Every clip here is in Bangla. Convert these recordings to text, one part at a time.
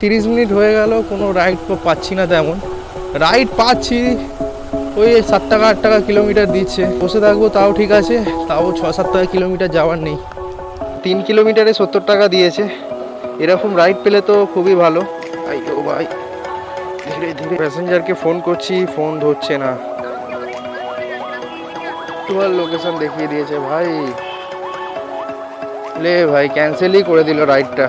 তিরিশ মিনিট হয়ে গেল, কোনো রাইড পাচ্ছি না তেমন। রাইড পাচ্ছি, ওই সাত টাকা, আট টাকা কিলোমিটার দিচ্ছে। বসে থাকব, তাও ঠিক আছে, তাও ছ, সাত টাকা কিলোমিটার যাওয়ার নেই। তিন কিলোমিটারে সত্তর টাকা দিয়েছে। এরকম রাইড পেলে তো খুবই ভালো। আই ও ভাই, ধীরে ধীরে। প্যাসেঞ্জারকে ফোন করছি ফোন ধরছে না। টুয়াল লোকেশন দেখিয়ে দিয়েছে ভাই। লে ভাই ক্যান্সেলই করে দিল রাইডটা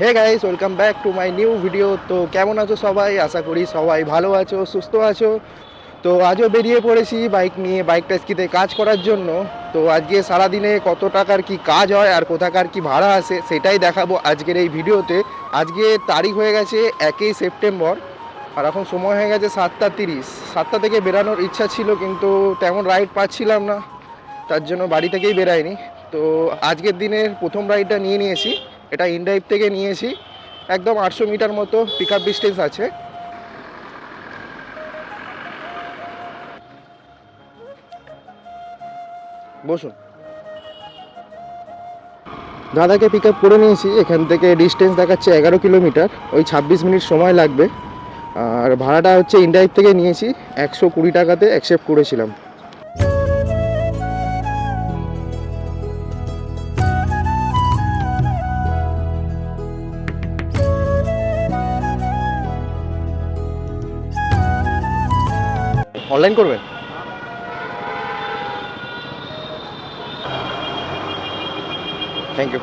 hey guys welcome back to my new video তো কেমন আছো সবাই? আশা করি সবাই ভালো আছো, সুস্থ আছো। তো আজও বেরিয়ে পড়েছি বাইক নিয়ে বাইক ট্যাক্সিতে কাজ করার জন্য। তো আজকে সারাদিনে কত টাকার কি কাজ হয় আর কোথাকার কি ভাড়া আসে সেটাই দেখাবো আজকের এই ভিডিওতে। আজকে তারিখ হয়ে গেছে একই সেপ্টেম্বর। আর এখন সময় হয়ে গেছে সাতটা তিরিশ। সাতটা থেকে বেরানোর ইচ্ছা ছিল কিন্তু তেমন রাইড পাচ্ছিলাম না। তার জন্য বাড়ি থেকেই বেরাইনি। তো আজকের দিনের প্রথম রাইডটা নিয়ে নিয়েছি। এটা ইনড্রাইভ থেকে নিয়েছি। একদম আটশো মিটার মতো পিক আপ ডিস্টেন্স আছে। বসুন। দাদাকে পিক আপ করে নিয়েছি। এখান থেকে ডিস্টেন্স দেখাচ্ছে এগারো কিলোমিটার। ওই ছাব্বিশ মিনিট সময় লাগবে। আর ভাড়াটা হচ্ছে ইনড্রাইভ থেকে নিয়েছি। একশো কুড়ি টাকাতে অ্যাকসেপ্ট করেছিলাম। অনলাইন করবেন? থ্যাংক ইউ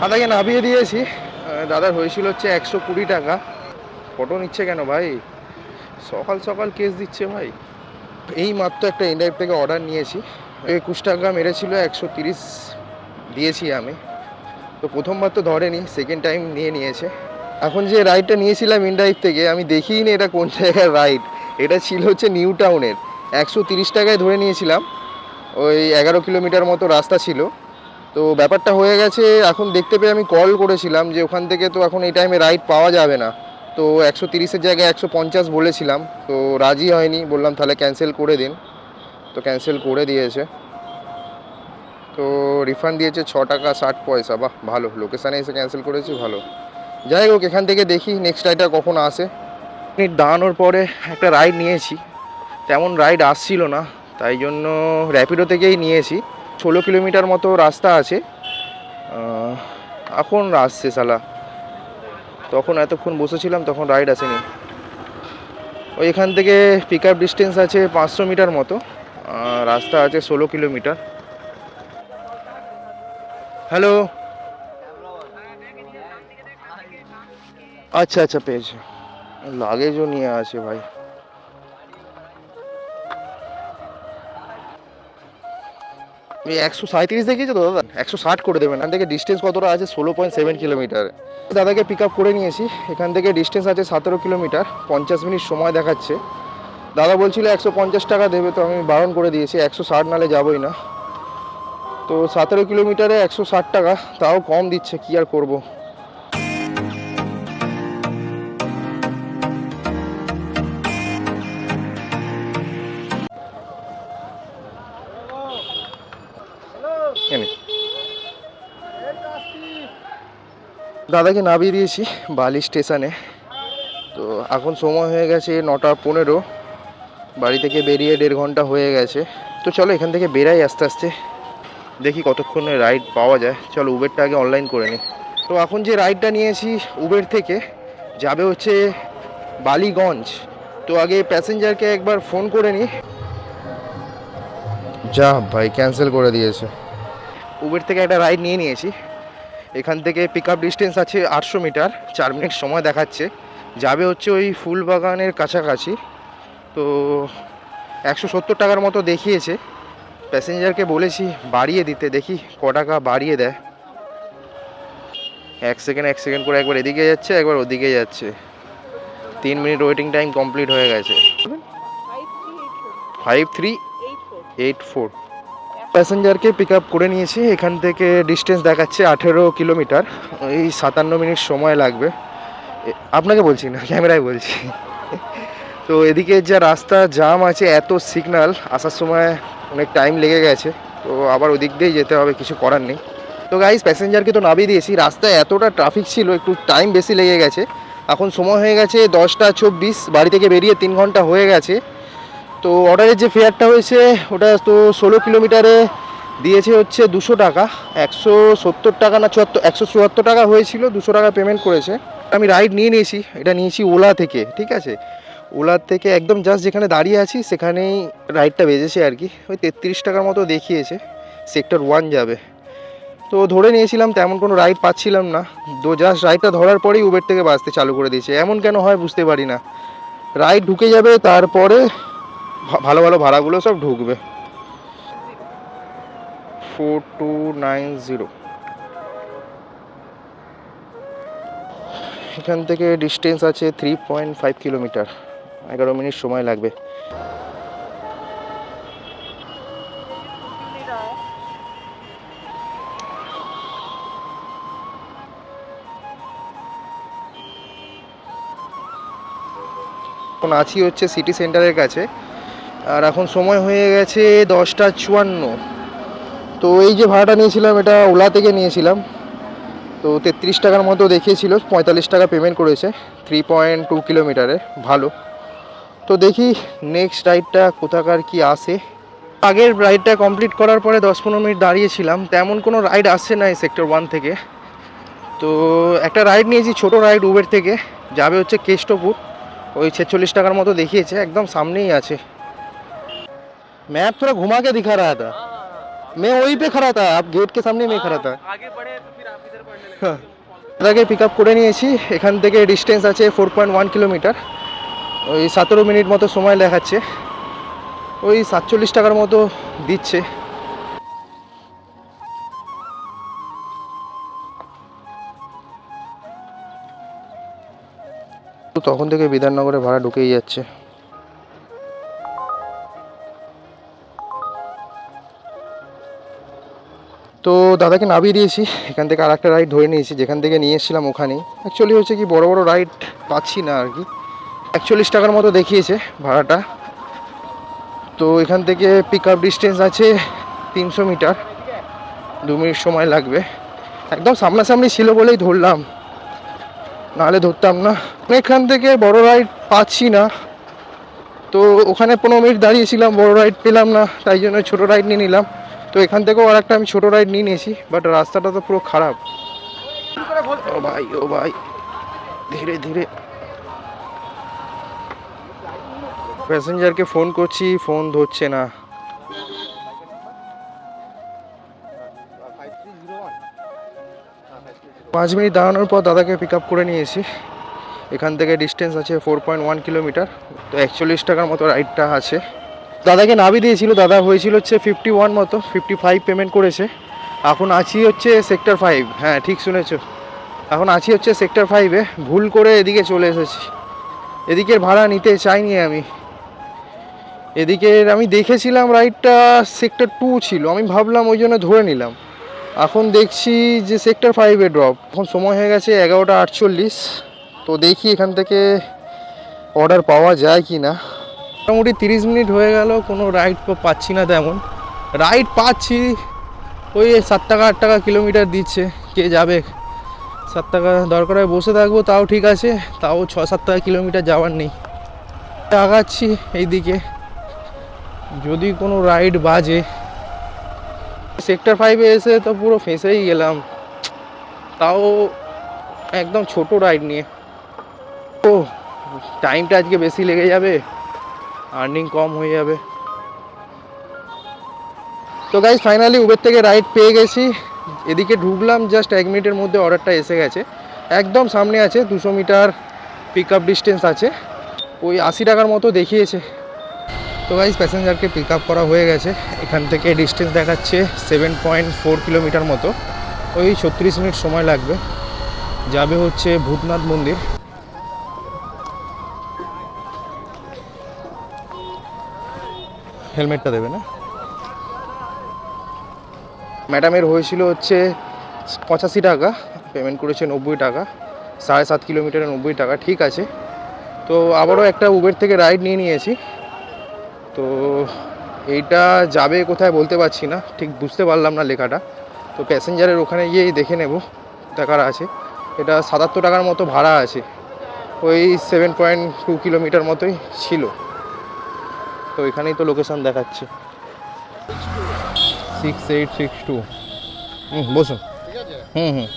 দাদাকে নামিয়ে দিয়েছি। দাদার হয়েছিল হচ্ছে একশো কুড়ি টাকা। ফটো নিচ্ছে কেন ভাই? সকাল সকাল কেস দিচ্ছে ভাই। এই মাত্র একটা ইন্ডাইভ থেকে অর্ডার নিয়েছি। একুশ টাকা মেরেছিল, একশো তিরিশ দিয়েছি আমি। তো প্রথমবার তো ধরেনি সেকেন্ড টাইম নিয়ে নিয়েছে। এখন যে রাইডটা নিয়েছিলাম ইনড্রাইভ থেকে, আমি দেখিই নি এটা কোন জায়গার রাইড এটা ছিল হচ্ছে নিউ টাউনের একশো তিরিশ টাকায় ধরে নিয়েছিলাম। ওই এগারো কিলোমিটার মতো রাস্তা ছিল। তো ব্যাপারটা হয়ে গেছে, এখন দেখতে পেয়ে আমি কল করেছিলাম যে ওখান থেকে তো এখন এই টাইমে রাইড পাওয়া যাবে না। তো একশো তিরিশের জায়গায় একশো পঞ্চাশ বলেছিলাম। তো রাজি হয়নি, বললাম তাহলে ক্যান্সেল করে দিন। তো ক্যান্সেল করে দিয়েছে। তো রিফান্ড দিয়েছে ছ টাকা ষাট পয়সা। বাহ, ভালো। লোকেশানে এসে ক্যান্সেল করেছি, ভালো। যাই হোক, এখান থেকে দেখি নেক্সট রাইডটা কখন আসে। দাঁড়ানোর পরে একটা রাইড নিয়েছি। তেমন রাইড আসছিল না, তাই জন্য র্যাপিডো থেকেই নিয়েছি। ষোলো কিলোমিটার মতো রাস্তা আছে। এখন আসছে সালা তখন এতক্ষণ বসেছিলাম, তখন রাইড আসেনি। ওই এখান থেকে পিক আপ ডিস্টেন্স আছে পাঁচশো মিটার মতো। রাস্তা আছে ষোলো কিলোমিটার। হ্যালো আচ্ছা আচ্ছা পেয়েছি। লাগেজও নিয়ে আছে ভাই। একশো সাঁত্রিশ দেখিয়েছো তো, দাদা? একশো ষাট করে দেবেন। এখান থেকে ডিস্টেন্স কতটা আছে? ষোলো পয়েন্ট সেভেন কিলোমিটার দাদাকে পিক আপ করে নিয়েছি। এখান থেকে ডিস্টেন্স আছে সতেরো কিলোমিটার পঞ্চাশ মিনিট সময় দেখাচ্ছে। দাদা বলছিল একশো পঞ্চাশ টাকা দেবে, তো আমি বারণ করে দিয়েছি। একশো ষাট নালে যাবোই না। তো সতেরো কিলোমিটারে একশো ষাট টাকা, তাও কম দিচ্ছে। কি আর করব? দাদাকে নামিয়ে দিয়েছি বালি স্টেশনে। তো এখন সময় হয়ে গেছে নটা পনেরো। বাড়ি থেকে বেরিয়ে দেড় ঘণ্টা হয়ে গেছে। তো চলো এখান থেকে বেরাই আস্তে আস্তে। দেখি কতক্ষণে রাইড পাওয়া যায়। চলো উবেরটা আগে অনলাইন করে নিই তো এখন যে রাইডটা নিয়েছি উবের থেকে, যাবে হচ্ছে বালিগঞ্জ। তো আগে প্যাসেঞ্জারকে একবার ফোন করে নিই যা ভাই ক্যান্সেল করে দিয়েছে। উবের থেকে একটা রাইড নিয়ে নিয়েছি। এখান থেকে পিক আপ ডিস্টেন্স আছে আটশো মিটার চার মিনিট সময় দেখাচ্ছে। যাবে হচ্ছে ওই ফুলবাগানের কাছাকাছি। তো একশো সত্তর টাকার মতো দেখিয়েছে। প্যাসেঞ্জারকে বলেছি বাড়িয়ে দিতে দেখি ক টাকা বাড়িয়ে দেয়। এক সেকেন্ড এক সেকেন্ড করে একবার এদিকে যাচ্ছে একবার ওদিকে যাচ্ছে। তিন মিনিট ওয়েটিং টাইম কমপ্লিট হয়ে গেছে। ফাইভ থ্রি এইট ফোর প্যাসেঞ্জারকে পিক আপ করে নিয়েছি। এখান থেকে ডিস্টেন্স দেখাচ্ছে আঠেরো কিলোমিটার। এই সাতান্ন মিনিট সময় লাগবে। আপনাকে বলছি না, ক্যামেরায় বলছি। তো এদিকে যা রাস্তা জাম আছে, এত সিগন্যাল আসার সময় অনেক টাইম লেগে গেছে। তো আবার ওদিক দিয়েই যেতে হবে, কিছু করার নেই। তো গাইস প্যাসেঞ্জারকে তো নামিয়ে দিয়েছি। রাস্তায় এতটা ট্রাফিক ছিল, একটু টাইম বেশি লেগে গেছে। এখন সময় হয়ে গেছে দশটা চব্বিশ, বাড়ি থেকে বেরিয়ে তিন ঘণ্টা হয়ে গেছে। তো অর্ডারের যে ফেয়ারটা হয়েছে, ওটা তো ষোলো কিলোমিটারে দিয়েছে হচ্ছে দুশো টাকা। একশো সত্তর টাকা না চুয়াত্তর, একশো চুয়াত্তর টাকা হয়েছিল, দুশো টাকা পেমেন্ট করেছে। আমি রাইড নিয়ে নিয়েছি, এটা নিয়েছি ওলা থেকে, ঠিক আছে? ওলার থেকে একদম জাস্ট যেখানে দাঁড়িয়ে আছি, সেখানেই রাইডটা বেজেছে আর কি। ওই তেত্রিশ টাকার মতো দেখিয়েছে সেক্টর ওয়ান যাবে। তো ধরে নিয়েছিলাম, তেমন কোনো রাইড পাচ্ছিলাম না। তো জাস্ট রাইডটা ধরার পরেই উবের থেকে বাসতে চালু করে দিয়েছে। এমন কেন হয় বুঝতে পারি না। রাইড ঢুকে যাবে, তারপরে ভালো ভালো ভাড়াগুলো সব ঢুকবে। ফোর টু নাইন জিরো এখান থেকে ডিস্টেন্স আছে থ্রি পয়েন্ট ফাইভ কিলোমিটার এগারো মিনিট সময় লাগবে। এখন আছি হচ্ছে সিটি সেন্টারের কাছে। আর এখন সময় হয়ে গেছে দশটা চুয়ান্ন। তো এই যে ভাড়াটা নিয়েছিলাম, এটা ওলা থেকে নিয়েছিলাম। তো তেত্রিশ টাকার মতো দেখিয়েছিল, পঁয়তাল্লিশ টাকা পেমেন্ট করেছে থ্রি পয়েন্ট টু কিলোমিটারে ভালো। তো দেখি নেক্সট রাইডটা কোথাকার কি আসে। আগের রাইডটা কমপ্লিট করার পরে দশ পনেরো মিনিট দাঁড়িয়েছিলাম, তেমন কোনো রাইড আসছে না এই সেক্টর ওয়ান থেকে। তো একটা রাইড নিয়েছি, ছোট রাইড উবের থেকে, যাবে হচ্ছে কেষ্টপুর। ওই ছেচল্লিশ টাকার মতো দেখিয়েছে, একদম সামনেই আছে। मैप थोड़ा घुमा के दिखा रहा था मैं वहीं पे खड़ा था आप गेट के सामने में खड़ा था आगे बढ़े तो फिर आप इधर बढ़ने लगे হ্যাঁ দাদাকে পিক আপ করে নিয়েছি এখান থেকে ডিস্টেন্স আছে ফোর পয়েন্ট ওয়ান কিলোমিটার ওই সতেরো মিনিট মতো সময় দেখাচ্ছে ওই সাতচল্লিশ টাকার মতো দিচ্ছে তো তখন থেকে বিধাননগরে ভাড়া ঢুকেই যাচ্ছে তো দাদাকে নামিয়ে দিয়েছি। এখান থেকে আর একটা রাইড ধরে নিয়েছি, যেখান থেকে নিয়ে এসেছিলাম ওখানেই অ্যাকচুয়ালি হচ্ছে কি বড় বড় রাইড পাচ্ছি না আর কি। একচল্লিশ টাকার মতো দেখিয়েছে ভাড়াটা। তো এখান থেকে পিক আপ ডিস্টেন্স আছে তিনশো মিটার। দু মিনিট সময় লাগবে। একদম সামনাসামনি ছিল বলেই ধরলাম। নাহলে ধরতাম না। এখান থেকে বড় রাইড পাচ্ছি না। তো ওখানে পনেরো মিনিট দাঁড়িয়েছিলাম, বড় রাইড পেলাম না, তাই জন্য ছোটো রাইড নিয়ে নিলাম। তো এখান থেকেও আর একটা আমি ছোটো রাইড নিয়ে নিয়েছি বাট রাস্তাটা তো পুরো খারাপ। ও ভাই ও ভাই, ধীরে ধীরে। প্যাসেঞ্জারকে ফোন করছি ফোন ধরছে না। পাঁচ মিনিট দাঁড়ানোর পর দাদাকে পিক আপ করে নিয়েছি এখান থেকে ডিস্টেন্স আছে ফোর পয়েন্ট ওয়ান কিলোমিটার তো একচল্লিশ টাকার মতো রাইডটা আছে। দাদাকে নামিয়ে দিয়েছিল, দাদা হয়েছিল হচ্ছে ফিফটি ওয়ান মতো ফিফটি ফাইভ পেমেন্ট করেছে। এখন আছি হচ্ছে সেক্টর ফাইভ হ্যাঁ ঠিক শুনেছো। এখন আছি হচ্ছে সেক্টর ফাইভে ভুল করে এদিকে চলে এসেছি। এদিকের ভাড়া নিতে চাইনি আমি। এদিকের আমি দেখেছিলাম রাইডটা সেক্টর টু ছিল, আমি ভাবলাম ওই জন্য ধরে নিলাম। এখন দেখছি যে সেক্টর ফাইভে ড্রপ এখন সময় হয়ে গেছে এগারোটা আটচল্লিশ, তো দেখি এখান থেকে অর্ডার পাওয়া যায় কি না মোটামুটি তিরিশ মিনিট হয়ে গেল, কোনো রাইড পাচ্ছি না তেমন। রাইড পাচ্ছি, ওই সাত টাকা, আট টাকা কিলোমিটার দিচ্ছে, কে যাবে? সাত টাকা দরকার হয় বসে থাকব, তাও ঠিক আছে, তাও ছ, সাত টাকা কিলোমিটার যাওয়ার নেই। আগাচ্ছি এইদিকে। যদি কোনো রাইড বাজে সেক্টর ফাইভে এসে তো পুরো ফেঁসেই গেলাম। তাও একদম ছোট রাইড নিয়ে। ও টাইমটা আজকে বেশি লেগে যাবে? আর্নিং কম হয়ে যাবে। তো গাইজ ফাইনালি উবের থেকে রাইড পেয়ে গেছি। এদিকে ঢুকলাম জাস্ট এক মিনিটের মধ্যে অর্ডারটা এসে গেছে। একদম সামনে আছে, দুশো মিটার পিক আপ ডিস্টেন্স আছে। ওই আশি টাকার মতো দেখিয়েছে। তো গাইজ প্যাসেঞ্জারকে পিক আপ করা হয়ে গেছে। এখান থেকে ডিস্টেন্স দেখাচ্ছে সেভেন পয়েন্ট ফোর কিলোমিটার মতো। ওই ছত্রিশ মিনিট সময় লাগবে। যাবে হচ্ছে ভূতনাথ মন্দির। হেলমেটটা দেবে না? ম্যাডামের হয়েছিল হচ্ছে পঁচাশি টাকা পেমেন্ট করেছে নব্বই টাকা, সাড়ে সাত কিলোমিটারে নব্বই টাকা, ঠিক আছে। তো আবারও একটা উবের থেকে রাইড নিয়ে নিয়েছি। তো এইটা যাবে কোথায় বলতে পারছি না, ঠিক বুঝতে পারলাম না লেখাটা। তো প্যাসেঞ্জারের ওখানে গিয়েই দেখে নেব, দেখার আছে। এটা সাতাত্তর টাকার মতো ভাড়া আছে। ওই সেভেন পয়েন্ট টু কিলোমিটার মতোই ছিল। তো এখানেই তো লোকেশন দেখাচ্ছে। সিক্স এইট সিক্স টু হুম বসুন। হুম হুম।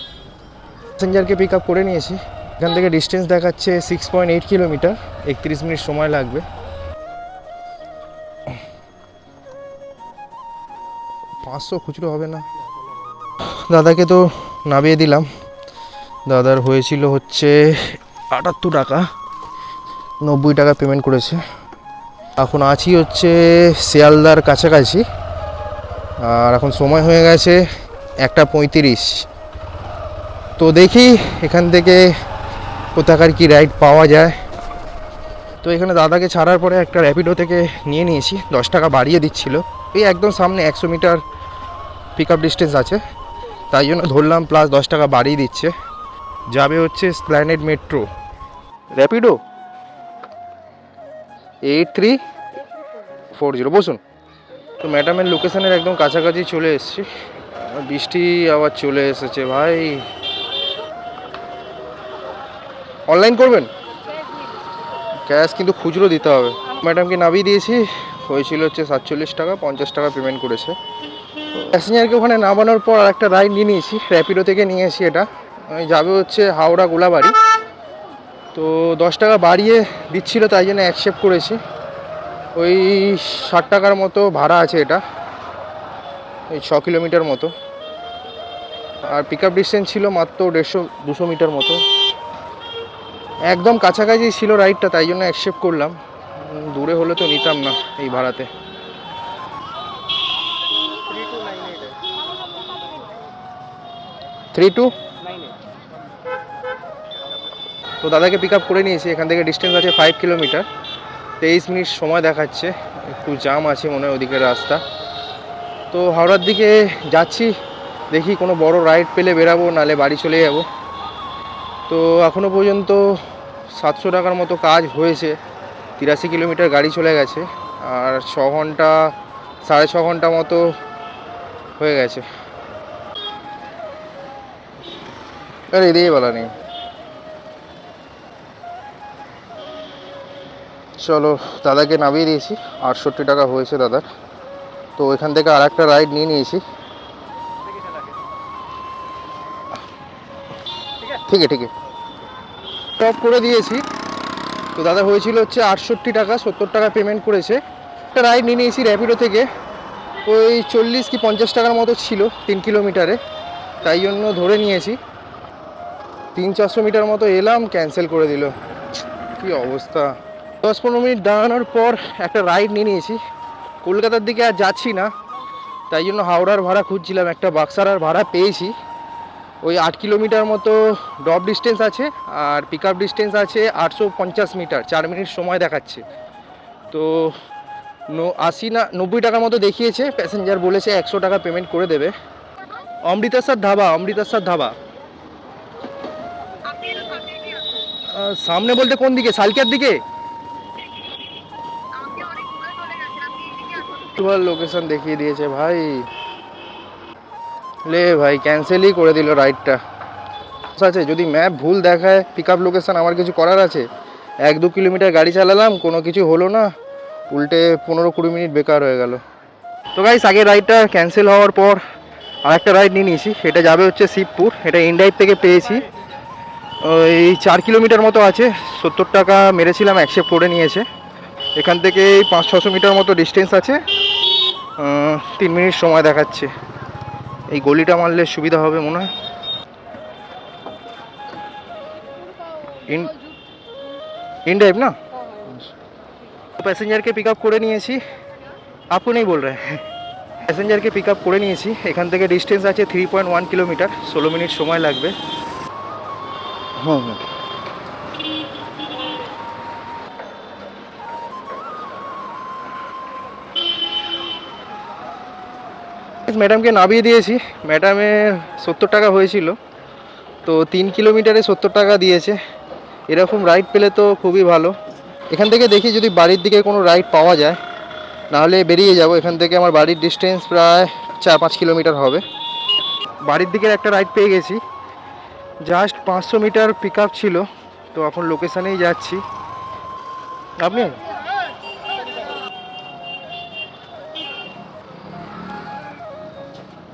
প্যাসেঞ্জারকে পিক আপ করে নিয়েছি। এখান থেকে ডিস্টেন্স দেখাচ্ছে সিক্স পয়েন্ট এইট কিলোমিটার একত্রিশ মিনিট সময় লাগবে। পাঁচশো খুচরো হবে না। দাদাকে তো নামিয়ে দিলাম। দাদার হয়েছিল হচ্ছে আটাত্তর টাকা। নব্বই টাকা পেমেন্ট করেছে। এখন আছি হচ্ছে শিয়ালদার কাছাকাছি। আর এখন সময় হয়ে গেছে একটা পঁয়ত্রিশ। তো দেখি এখান থেকে কোথাকার কি রাইড পাওয়া যায়। তো এখানে দাদাকে ছাড়ার পরে একটা র্যাপিডো থেকে নিয়ে নিয়েছি, দশ টাকা বাড়িয়ে দিচ্ছিল। এই একদম সামনে একশো মিটার পিক আপ ডিস্টেন্স আছে। তাই জন্য ধরলাম প্লাস দশ টাকা বাড়িয়ে দিচ্ছে। যাবে হচ্ছে Esplanade metro Rapido eight three four zero বসুন। তো ম্যাডামের লোকেশানের একদম কাছাকাছি চলে এসেছি। বৃষ্টি আবার চলে এসেছে ভাই। অনলাইন করবেন? ক্যাশ কিন্তু খুচরো দিতে হবে। ম্যাডামকে নামিয়ে দিয়েছি। হয়েছিল হচ্ছে সাতচল্লিশ টাকা, পঞ্চাশ টাকা পেমেন্ট করেছে। প্যাসেঞ্জারকে ওখানে নামানোর পর একটা রাইড নিয়ে নিয়েছি। র্যাপিডো থেকে নিয়ে নিয়েছি এটা। যাবে হচ্ছে হাওড়া গোলাবাড়ি। তো দশ টাকা বাড়িয়ে দিচ্ছিল, তাই জন্য অ্যাকসেপ্ট করেছি। ওই ষাট টাকার মতো ভাড়া আছে এটা। ওই ছ কিলোমিটার মতো। আর পিক আপ ডিস্টেন্স ছিল মাত্র দেড়শো, দুশো মিটার মতো। একদম কাছাকাছি ছিল রাইডটা তাই জন্য অ্যাকসেপ্ট করলাম। দূরে হলে তো নিতাম না এই ভাড়াতে। থ্রি টু তো দাদাকে পিক আপ করে নিয়েছি। এখান থেকে ডিস্টেন্স আছে ফাইভ কিলোমিটার তেইশ মিনিট সময় দেখাচ্ছে। একটু জাম আছে মনে হয় ওদিকের রাস্তা। তো হাওড়ার দিকে যাচ্ছি। দেখি কোনো বড় রাইড পেলে বেরাবো, নালে বাড়ি চলে যাব। তো এখনও পর্যন্ত সাতশো টাকার মতো কাজ হয়েছে। তিরাশি কিলোমিটার গাড়ি চলে গেছে। আর ছ ঘণ্টা, সাড়ে ছ ঘণ্টা মতো হয়ে গেছে। আরে, এদিকে বলা নেই। চলো, দাদাকে নামিয়ে দিয়েছি। আটষট্টি টাকা হয়েছে দাদার। তো এখান থেকে আর একটা রাইড নিয়ে নিয়েছি। ঠিক ঠিক। টপ করে দিয়েছি। তো দাদা হয়েছিল হচ্ছে আটষট্টি টাকা, সত্তর টাকা পেমেন্ট করেছে। একটা রাইড নিয়ে নিয়েছি র্যাপিডো থেকে। ওই চল্লিশ কি পঞ্চাশ টাকার মতো ছিল তিন কিলোমিটারে তাই জন্য ধরে নিয়েছি। তিন চারশো মিটার মতো এলাম ক্যান্সেল করে দিল। কি অবস্থা? দশ পনেরো মিনিট দাঁড়ানোর পর একটা রাইড নিয়ে নিয়েছি। কলকাতার দিকে আর যাচ্ছি না, তাই জন্য হাওড়ার ভাড়া খুঁজছিলাম, একটা বাক্সারার ভাড়া পেয়েছি। ওই আট কিলোমিটার মতো ড্রপ ডিস্টেন্স আছে আর পিক আপ ডিস্টেন্স আছে আটশো পঞ্চাশ মিটার, চার মিনিট সময় দেখাচ্ছে। তো আশি না, নব্বই টাকার মতো দেখিয়েছে প্যাসেঞ্জার বলেছে একশো টাকা পেমেন্ট করে দেবে। অমৃতসর ধাবা অমৃতসর ধাবা। সামনে বলতে কোন দিকে? সালকিয়ার দিকে? তোমার লোকেশন দেখিয়ে দিয়েছে ভাই। লে ভাই ক্যান্সেলই করে দিল রাইডটা আছে, যদি ম্যাপ ভুল দেখায় পিক আপ লোকেশন আমার কিছু করার আছে? এক দু কিলোমিটার গাড়ি চালালাম, কোনো কিছু হলো না। উল্টে পনেরো কুড়ি মিনিট বেকার হয়ে গেল। তো গাইস আগে রাইডটা ক্যান্সেল হওয়ার পর আরেকটা রাইড নিয়ে নিয়েছি। সেটা যাবে হচ্ছে শিবপুর, এটা ইন্ডাইভ থেকে পেয়েছি। ওই চার কিলোমিটার মতো আছে, সত্তর টাকা মেরেছিলাম অ্যাকসেপ্ট করে নিয়েছে। এখান থেকে এই পাঁচ ছশো মিটার মতো ডিস্টেন্স আছে। তিন মিনিট সময় দেখাচ্ছে। এই গলিটা মারলে সুবিধা হবে মনে হয়। ইন ইনড্রাইভ না? প্যাসেঞ্জারকে পিক আপ করে নিয়েছি। আপু নেই বল রে। প্যাসেঞ্জারকে পিক আপ করে নিয়েছি। এখান থেকে ডিস্টেন্স আছে থ্রি পয়েন্ট ওয়ান কিলোমিটার ষোলো মিনিট সময় লাগবে। হুম হুম ম্যাডামকে নামিয়ে দিয়েছি। ম্যাডামের সত্তর টাকা হয়েছিল। তো তিন কিলোমিটারে সত্তর টাকা দিয়েছে। এরকম রাইড পেলে তো খুবই ভালো। এখান থেকে দেখি যদি বাড়ির দিকে কোনো রাইড পাওয়া যায়, নাহলে বেরিয়ে যাব। এখান থেকে আমার বাড়ির ডিস্টেন্স প্রায় চার পাঁচ কিলোমিটার হবে। বাড়ির দিকের একটা রাইড পেয়ে গেছি। জাস্ট পাঁচশো মিটার পিক ছিল। তো এখন লোকেশানেই যাচ্ছি। আপনি?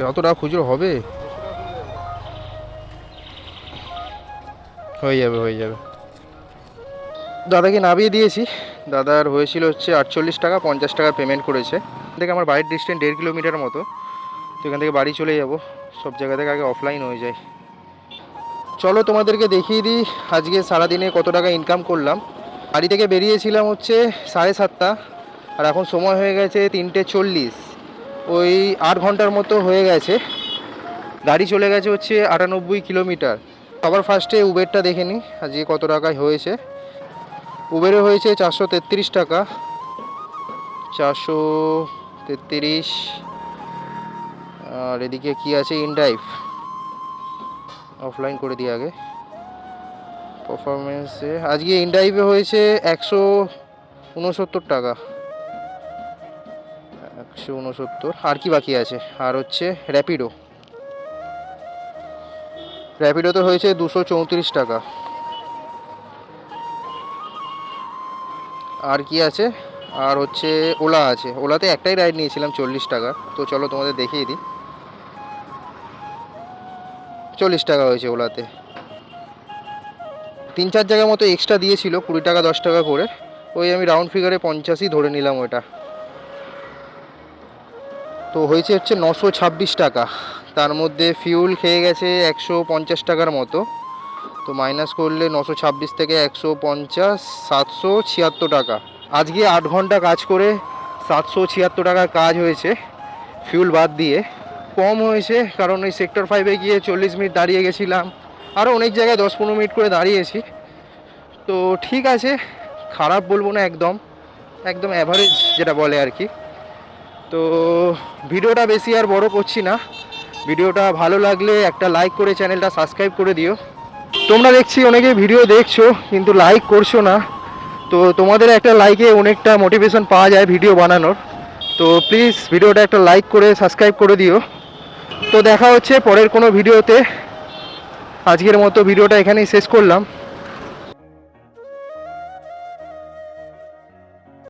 অত টাকা খুচরো হবে? হয়ে যাবে হয়ে যাবে। দাদাকে নামিয়ে দিয়েছি। দাদার হয়েছিল হচ্ছে আটচল্লিশ টাকা, পঞ্চাশ টাকা পেমেন্ট করেছে। থেকে আমার বাড়ির ডিস্টেন্স দেড় কিলোমিটার মতো। তো এখান থেকে বাড়ি চলে যাব। সব জায়গা থেকে আগে অফলাইন হয়ে যায়। চলো তোমাদেরকে দেখিয়ে দিই আজকে সারাদিনে কত টাকা ইনকাম করলাম। বাড়ি থেকে বেরিয়েছিলাম হচ্ছে সাড়ে সাতটা। আর এখন সময় হয়ে গেছে তিনটে চল্লিশ। ওই আট ঘণ্টার মতো হয়ে গেছে। গাড়ি চলে গেছে হচ্ছে আটানব্বই কিলোমিটার। সবার ফার্স্টে উবেরটা দেখে নিই আজকে কত টাকায় হয়েছে। উবেরে হয়েছে চারশো তেত্রিশ টাকা। চারশো তেত্রিশ। আর এদিকে কি আছে? ইনড্রাইভ অফলাইন করে দিই আগে। পারফরমেন্সে আজকে ইনড্রাইভে হয়েছে একশো উনসত্তর টাকা। একশো উনসত্তর। আর কি বাকি আছে? আর হচ্ছে র্যাপিডো র্যাপিডোতে হয়েছে দুশো চৌত্রিশ টাকা। আর কি আছে? আর হচ্ছে ওলা আছে। ওলাতে একটাই রাইড নিয়েছিলাম চল্লিশ টাকা। তো চলো তোমাদের দেখিয়ে দিই। চল্লিশ টাকা হয়েছে ওলাতে তিন চার জায়গার মতো এক্সট্রা দিয়েছিল, কুড়ি টাকা দশ টাকা করে। ওই আমি রাউন্ড ফিগারে পঞ্চাশই ধরে নিলাম ওটা তো হয়েছে হচ্ছে নশো ছাব্বিশ টাকা। তার মধ্যে ফিউল খেয়ে গেছে একশো পঞ্চাশ টাকার মতো। তো মাইনাস করলে নশো ছাব্বিশ থেকে একশো পঞ্চাশ, সাতশো ছিয়াত্তর টাকা। আজকে আট ঘণ্টা কাজ করে সাতশো ছিয়াত্তর টাকার কাজ হয়েছে ফিউল বাদ দিয়ে। কম হয়েছে কারণ ওই সেক্টর ফাইভে গিয়ে চল্লিশ মিনিট দাঁড়িয়ে গেছিলাম। আরও অনেক জায়গায় দশ পনেরো মিনিট করে দাঁড়িয়েছি। তো ঠিক আছে, খারাপ বলব না একদম। একদম অ্যাভারেজ যেটা বলে আর কি। তো ভিডিওটা বেশি আর বড় করছি না। ভিডিওটা ভালো লাগলে একটা লাইক করে চ্যানেলটা সাবস্ক্রাইব করে দিও। তোমরা দেখছি অনেকে ভিডিও দেখছ, কিন্তু লাইক করছ না। তো তোমাদের একটা লাইকে অনেকটা মোটিভেশন পাওয়া যায় ভিডিও বানানোর। তো প্লিজ ভিডিওটা একটা লাইক করে সাবস্ক্রাইব করে দিও। তো দেখা হচ্ছে পরের কোনো ভিডিওতে আজকের মতো ভিডিওটা এখানেই শেষ করলাম।